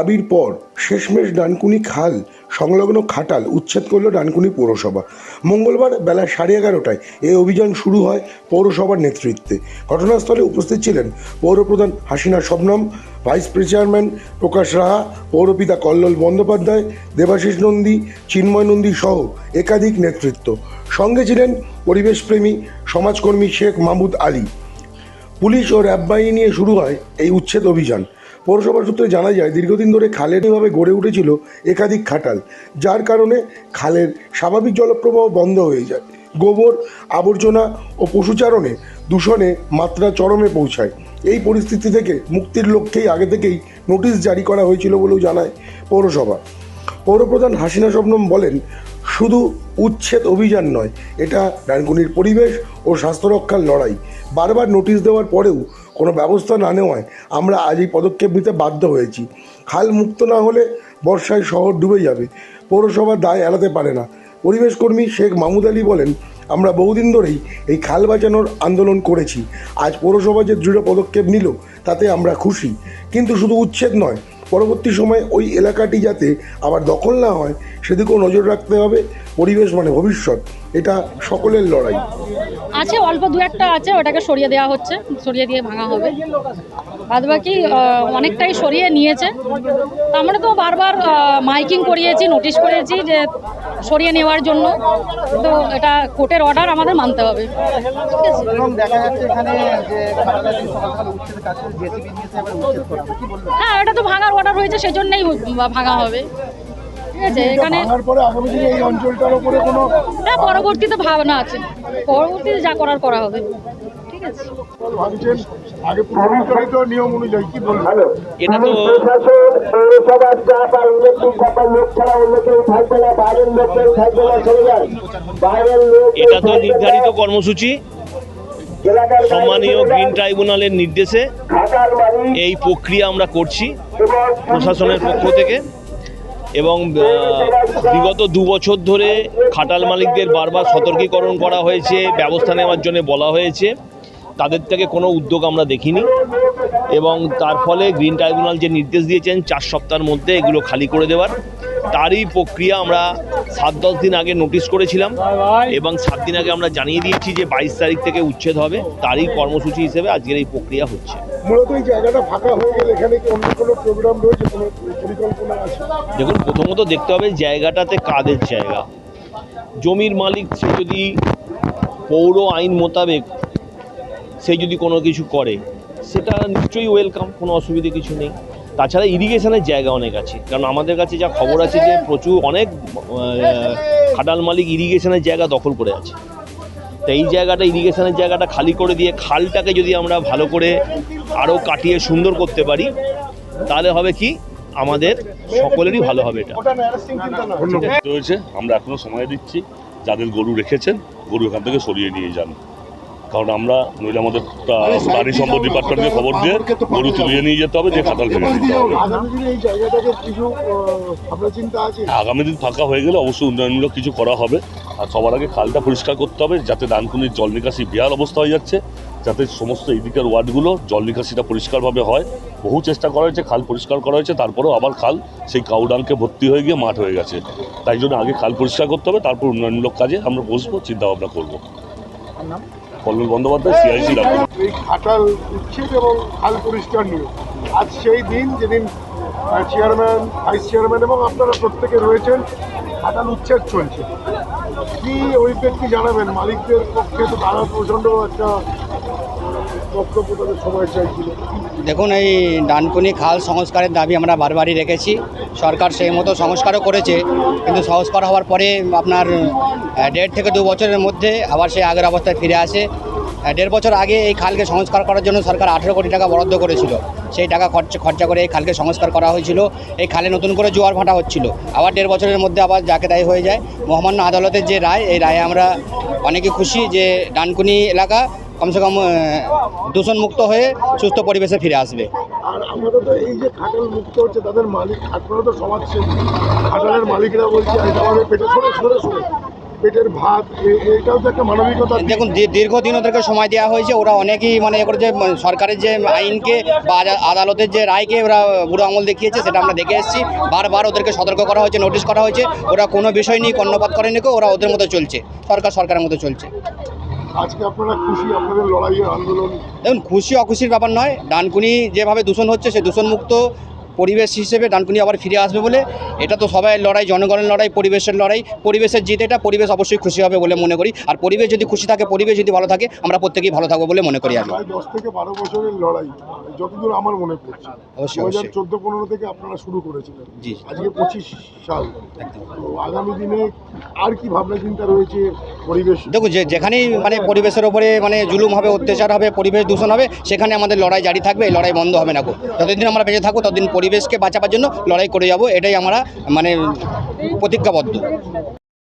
দাবির পর শেষমেশ ডানকুনি খাল, সংলগ্ন খাটাল উচ্ছেদ করল ডানকুনি পৌরসভা। মঙ্গলবার বেলা সাড়ে এগারোটায় এই অভিযান শুরু হয় পৌরসভার নেতৃত্বে। ঘটনাস্থলে উপস্থিত ছিলেন পৌরপ্রধান হাসিনা শবনম, ভাইস চেয়ারম্যান প্রকাশ রাহা, পৌরপিতা কল্লোল বন্দ্যোপাধ্যায়, দেবাশিস নন্দী, চিন্ময় নন্দী সহ একাধিক নেতৃত্ব। সঙ্গে ছিলেন পরিবেশপ্রেমী সমাজকর্মী শেখ মাহমুদ আলী। পুলিশ ও র্যাব বাহিনী নিয়ে শুরু হয় এই উচ্ছেদ অভিযান। পৌরসভার সূত্রে জানা যায়, দীর্ঘদিন ধরে খালের এভাবে গড়ে উঠেছিল একাধিক খাটাল, যার কারণে খালের স্বাভাবিক জলপ্রবাহ বন্ধ হয়ে যায়। গোবর, আবর্জনা ও পশুচারণে দূষণে মাত্রা চরমে পৌঁছায়। এই পরিস্থিতি থেকে মুক্তির লক্ষ্যেই আগে থেকেই নোটিশ জারি করা হয়েছিল বলেও জানায় পৌরসভা। পৌরপ্রধান হাসিনা শবনম বলেন, শুধু উচ্ছেদ অভিযান নয়, এটা ডানকুনির পরিবেশ ও স্বাস্থ্য রক্ষার লড়াই। বারবার নোটিশ দেওয়ার পরেও কোনো ব্যবস্থা না নেওয়ায় আমরা আজ এই পদক্ষেপ নিতে বাধ্য হয়েছি। খাল মুক্ত না হলে বর্ষায় শহর ডুবে যাবে, পৌরসভা দায় এড়াতে পারে না। পরিবেশ কর্মী শেখ মাহমুদ আলী বলেন, আমরা বহুদিন ধরেই এই খাল বাঁচানোর আন্দোলন করেছি। আজ পৌরসভা যে দৃঢ় পদক্ষেপ নিল, তাতে আমরা খুশি। কিন্তু শুধু উচ্ছেদ নয় পরবর্তী সময়ে ওই এলাকাটি যাতে আবার দখল না হয়, সেদিকেও নজর রাখতে হবে। পরিবেশ মানে ভবিষ্যৎ, এটা সকলের লড়াই। আছে, অল্প দু একটা আছে, ওটাকে সরিয়ে দেওয়া হচ্ছে, সরিয়ে দিয়ে ভাঙা হবে। বাদ বাকি অনেকটাই সরিয়ে নিয়েছে। আমরা তো বারবার মাইকিং করিয়েছি, নোটিশ করেছি যে সরিয়ে নেওয়ার জন্য। তো এটা কোর্টের অর্ডার আমাদের মানতে হবে। হ্যাঁ এটা তো ভাঙার অর্ডার হয়েছে সেজন্যই ভাঙা হবে। ঠিক আছে এখানে ভাঙার পরে আগামী দিনে এই অঞ্চলটার উপরে কোনো পরবর্তীতে ভাবনা আছে। পরবর্তীতে যা করার করা হবে। এটা তো এটা তো নির্ধারিত কর্মসূচি। সম্মানীয় গ্রিন ট্রাইব্যুনালের নির্দেশে এই প্রক্রিয়া আমরা করছি প্রশাসনের পক্ষ থেকে। এবং বিগত দু বছর ধরে খাটাল মালিকদের বারবার সতর্কীকরণ করা হয়েছে, ব্যবস্থা নেওয়ার জন্য বলা হয়েছে। তাদের থেকে কোনো উদ্যোগ আমরা দেখিনি এবং তার ফলে গ্রিন ট্রাইব্যুনাল যে নির্দেশ দিয়েছেন চার সপ্তাহের মধ্যে এগুলো খালি করে দেওয়ার তারই প্রক্রিয়া আমরা সাত দশ দিন আগে নোটিশ করেছিলাম এবং সাত দিন আগে আমরা জানিয়ে দিয়েছি যে বাইশ তারিখ থেকে উচ্ছেদ হবে তারই কর্মসূচি হিসেবে আজকের এই প্রক্রিয়া হচ্ছে। দেখুন প্রথমত দেখতে হবে জায়গাটাতে কাদের জায়গা। জমির মালিক সে যদি পৌর আইন মোতাবেক সে যদি কোনো কিছু করে সেটা নিশ্চয়ই ওয়েলকাম কোনো অসুবিধে কিছু নেই। তাছাড়া ইরিগেশনের জায়গা অনেক আছে। কারণ আমাদের কাছে যা খবর আছে যে প্রচুর অনেক খাটাল মালিক ইরিগেশনের জায়গা দখল করে আছে। তো এই জায়গাটা ইরিগেশনের জায়গাটা খালি করে দিয়ে খালটাকে যদি আমরা ভালো করে আরও কাটিয়ে সুন্দর করতে পারি তাহলে হবে কি? আমাদের সকলেরই ভালো হবে এটা। ওটা ন্যারেস্টিং চিন্তা না রয়েছে আমরা এখনও সময় দিচ্ছি। যাদের গরু রেখেছেন গরু এখান থেকে সরিয়ে নিয়ে যান। কারণ আমরা নইলে আমাদের প্রাণী সম্পদ ডিপার্টমেন্টকে খবর দিয়ে গরু তুলিয়ে নিয়ে যেতে হবে যে খাতাল ফেলে দিতে হবে। আগামী দিনে এই জায়গাটাকে কিছু ভাবনা চিন্তা আছে? আগামী দিন ফাঁকা হয়ে গেলে অবশ্যই উন্নয়নমূলক কিছু করা হবে। আর সবার আগে খালটা পরিষ্কার করতে হবে যাতে ডানকুনির জল নিকাশি বিহার অবস্থা হয়ে যাচ্ছে যাতে সমস্ত এদিকের ওয়ার্ডগুলো জল নিকাশিটা পরিষ্কারভাবে হয়। বহু চেষ্টা করা হয়েছে খাল পরিষ্কার করা হয়েছে তারপরেও আবার খাল সেই কাউডাঙ্কে ভর্তি হয়ে গিয়ে মাঠ হয়ে গেছে। তাই জন্য আগে খাল পরিষ্কার করতে হবে তারপর উন্নয়নমূলক কাজে আমরা বসবো চিন্তাভাবনা করব। কল্লোল বন্দ্যোপাধ্যায় সিআইসি রাখব এই খাটাল উচ্ছেদ এবং খাল পরিষ্কার নিয়ে। আজ সেই দিন যেদিন চেয়ারম্যান ভাইস চেয়ারম্যান এবং আপনারা প্রত্যেকে রয়েছেন খাটাল উচ্ছেদ চলছে। কি ওই ব্যক্তি জানাবেন? মালিকদের পক্ষে তো তারা প্রচণ্ড একটা দেখুন, এই ডানকুনি খাল সংস্কারের দাবি আমরা বারবারই রেখেছি। সরকার সেই মতো সংস্কারও করেছে, কিন্তু সংস্কার হওয়ার পরে আপনার দেড় থেকে দু বছরের মধ্যে আবার সেই আগের অবস্থায় ফিরে আসে। দেড় বছর আগে এই খালকে সংস্কার করার জন্য সরকার আঠেরো কোটি টাকা বরাদ্দ করেছিল। সেই টাকা খরচ, খরচা করে এই খালকে সংস্কার করা হয়েছিল। এই খালে নতুন করে জোয়ার ভাটা হচ্ছিল। আবার দেড় বছরের মধ্যে আবার যাকে তাই হয়ে যায়। মহামান্য আদালতের যে রায়, এই রায়ে আমরা অনেকে খুশি যে ডানকুনি এলাকা কমসে কম দূষণমুক্ত হয়ে সুস্থ পরিবেশে ফিরে আসবে। আর আমাদের তো এই যে খাটাল মুক্ত হচ্ছে তাদের মালিক আপনারা তো সমাজসেবী খাটালের মালিকরা বলছে আমাদের পেটে সরে সরে সরে পেটের ভাত এটাও তো একটা মানবিকতা। দেখুন দীর্ঘদিন ওদেরকে সময় দেওয়া হয়েছে ওরা অনেকেই মানে এ যে মানে সরকারের যে আইনকে বা আদালতের যে রায়কে ওরা বুড়ো আঙুল দেখিয়েছে সেটা আমরা দেখে এসেছি। বারবার ওদেরকে সতর্ক করা হয়েছে নোটিশ করা হয়েছে। ওরা কোনো বিষয় নিয়ে কর্ণপাত করেনি ওরা ওদের মতো চলছে। সরকার সরকারের মতো চলছে। আজকে আপনারা খুশি আপনাদের লড়াইয়ের আন্দোলন? দেখুন, খুশি অখুশির ব্যাপার নয়। ডানকুনি যেভাবে দূষণ হচ্ছে, সে দূষণমুক্ত। পরিবেশ হিসেবে ডানকুনি আবার ফিরে আসবে বলে এটা তো সবাই লড়াই জনগণের লড়াই পরিবেশের লড়াই পরিবেশের জিত এটা পরিবেশ অবশ্যই খুশি হবে বলে মনে করি। আর পরিবেশ যদি খুশি থাকে পরিবেশ যদি ভালো থাকে আমরা প্রত্যেকেই ভালো থাকব বলে মনে করি আমি। দশ থেকে বারো বছরের লড়াই যতদূর আমার মনে পড়ছে। অবশ্যই, অবশ্যই। চোদ্দ পনেরো থেকে আপনারা শুরু করেছিলেন। জি। আজকে পঁচিশ সাল। তো আগামী দিনে আর কি ভাবনা চিন্তা রয়েছে পরিবেশ? দেখুন যে যেখানেই মানে পরিবেশের ওপরে মানে জুলুম হবে অত্যাচার হবে পরিবেশ দূষণ হবে সেখানে আমাদের লড়াই জারি থাকবে এই লড়াই বন্ধ হবে না গো। যতদিন আমরা বেঁচে থাকব ততদিন পরিবেশকে বাঁচাবার জন্য লড়াই করে যাব এটাই আমরা মানে প্রতিজ্ঞাবদ্ধ।